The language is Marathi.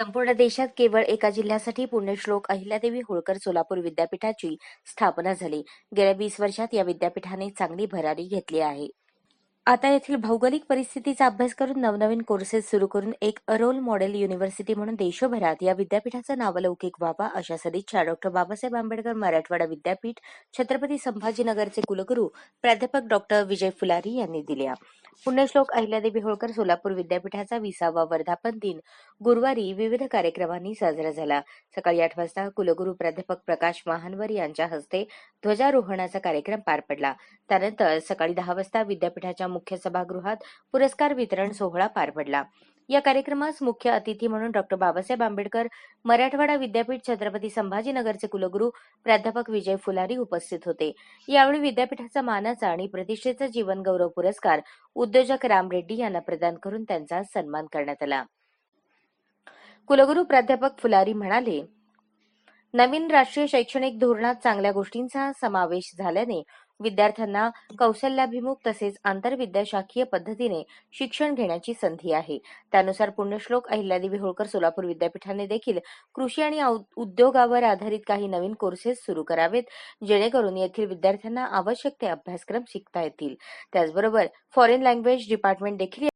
संपूर्ण देशात केवळ एका जिल्ह्यासाठी पुण्यश्लोक अहिल्यादेवी होळकर सोलापूर विद्यापीठाची स्थापना झाली. गेल्या वीस वर्षात या विद्यापीठाने चांगली भरारी घेतली आहे. आता येथील भौगोलिक परिस्थितीचा अभ्यास करून नवनवीन कोर्सेस सुरू करून एक रोल मॉडेल युनिव्हर्सिटी म्हणून देशभरात या विद्यापीठाचं नावलौकिक व्हावा अशा सदिच्छा डॉक्टर बाबासाहेब आंबेडकर मराठवाडा विद्यापीठ छत्रपती संभाजीनगरचे कुलगुरू प्राध्यापक डॉक्टर विजय फुलारी यांनी दिल्या. पुण्यश्लोक अहिल्यादेवी होळकर सोलापूर विद्यापीठाचा विसावा वर्धापन दिन गुरुवारी विविध कार्यक्रमांनी साजरा झाला. सकाळी आठ वाजता कुलगुरू प्राध्यापक प्रकाश महानवर यांच्या हस्ते ध्वजारोहणाचा कार्यक्रम पार पडला. त्यानंतर सकाळी दहा वाजता विद्यापीठाच्या मुख्य सभागृहात पुरस्कार वितरण सोहळा पार पडला. या कार्यक्रमास मुख्य अतिथी म्हणून डॉक्टर बाबासाहेब आंबेडकर मराठवाडा विद्यापीठ छत्रपती संभाजीनगरचे कुलगुरू प्राध्यापक विजय फुलारी उपस्थित होते. यावेळी विद्यापीठाचा मानाचा आणि प्रतिष्ठेचा जीवन गौरव पुरस्कार उद्योजक राम रेड्डी यांना प्रदान करून त्यांचा सन्मान करण्यात आला. कुलगुरू प्राध्यापक फुलारी म्हणाले नवीन राष्ट्रीय शैक्षणिक धोरणात चांगल्या गोष्टींचा समावेश झाल्याने विद्यार्थ्यांना कौशल्याभिमुख तसेच आंतरविद्याशाखीय पद्धतीने शिक्षण घेण्याची संधी आहे. त्यानुसार पुण्यश्लोक अहिल्यादेवी होळकर सोलापूर विद्यापीठाने देखील कृषी आणि औ- उद्योगावर आधारित काही नवीन कोर्सेस सुरू करावेत जेणेकरून येथील विद्यार्थ्यांना आवश्यक ते अभ्यासक्रम शिकता येतील. त्याचबरोबर फॉरेन लँग्वेज डिपार्टमेंट देखील